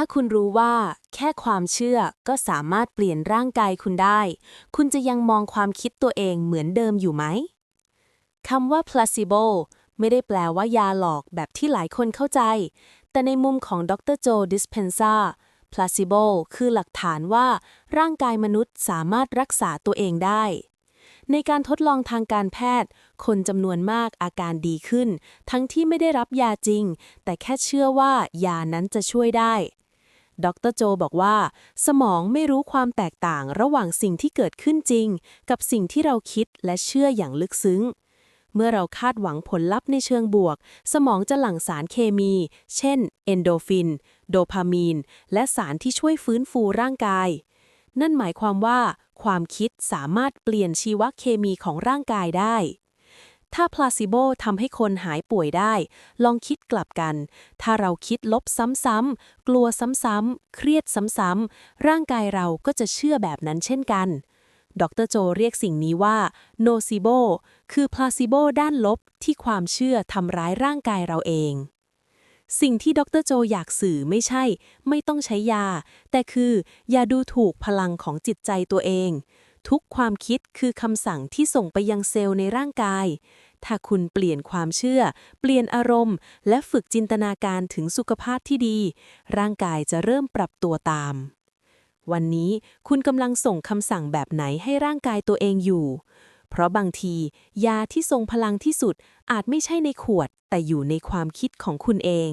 ถ้าคุณรู้ว่า แค่ความเชื่อก็สามารถเปลี่ยนร่างกายคุณได้ คุณจะยังมองความคิดตัวเองเหมือนเดิมอยู่ไหมคำว่า placebo ไม่ได้แปลว่ายาหลอกแบบที่หลายคนเข้าใจ แต่ในมุมของดรโจดิสเพนซา placebo คือหลักฐานว่า ร่างกายมนุษย์สามารถรักษาตัวเองได้ ในการทดลองทางการแพทย์ คนจำนวนมากอาการดีขึ้น ทั้งที่ไม่ได้รับยาจริง แต่แค่เชื่อว่ายานั้นจะช่วยได้ ดรโจบอกว่า สมองไม่รู้ความแตกต่างระหว่างสิ่งที่เกิดขึ้นจริง กับสิ่งที่เราคิดและเชื่ออย่างลึกซึ้ง เมื่อเราคาดหวังผลลัพธ์ในเชิงบวก สมองจะหลั่งสารเคมี เช่น เอนโดฟิน โดพามีน และสารที่ช่วยฟื้นฟูร่างกาย นั่นหมายความว่า ความคิดสามารถเปลี่ยนชีวเคมีของร่างกายได้ ถ้าพลาซิโบทำให้คนหายป่วยได้ ลองคิดกลับกัน ถ้าเราคิดลบซ้ำๆ กลัวซ้ำๆ เครียดซ้ำๆ ร่างกายเราก็จะเชื่อแบบนั้นเช่นกัน ดรโจเรียกสิ่งนี้ว่า nocebo คือ placebo ด้านลบที่ความเชื่อทำร้ายร่างกายเราเอง สิ่งที่ดรโจอยากสื่อไม่ใช่ ไม่ต้องใช้ยา แต่คืออย่าดูถูกพลังของจิตใจตัวเอง ทุกความคิดคือคำสั่งที่ส่งไปยังเซลล์ในร่างกาย ถ้าคุณเปลี่ยนความเชื่อ เปลี่ยนอารมณ์ และฝึกจินตนาการถึงสุขภาพที่ดี ร่างกายจะเริ่มปรับตัวตาม วันนี้คุณกำลังส่งคำสั่งแบบไหนให้ร่างกายตัวเองอยู่ เพราะบางที ยาที่ทรงพลังที่สุดอาจไม่ใช่ในขวด แต่อยู่ในความคิดของคุณเอง